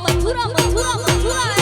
mı tura mı tura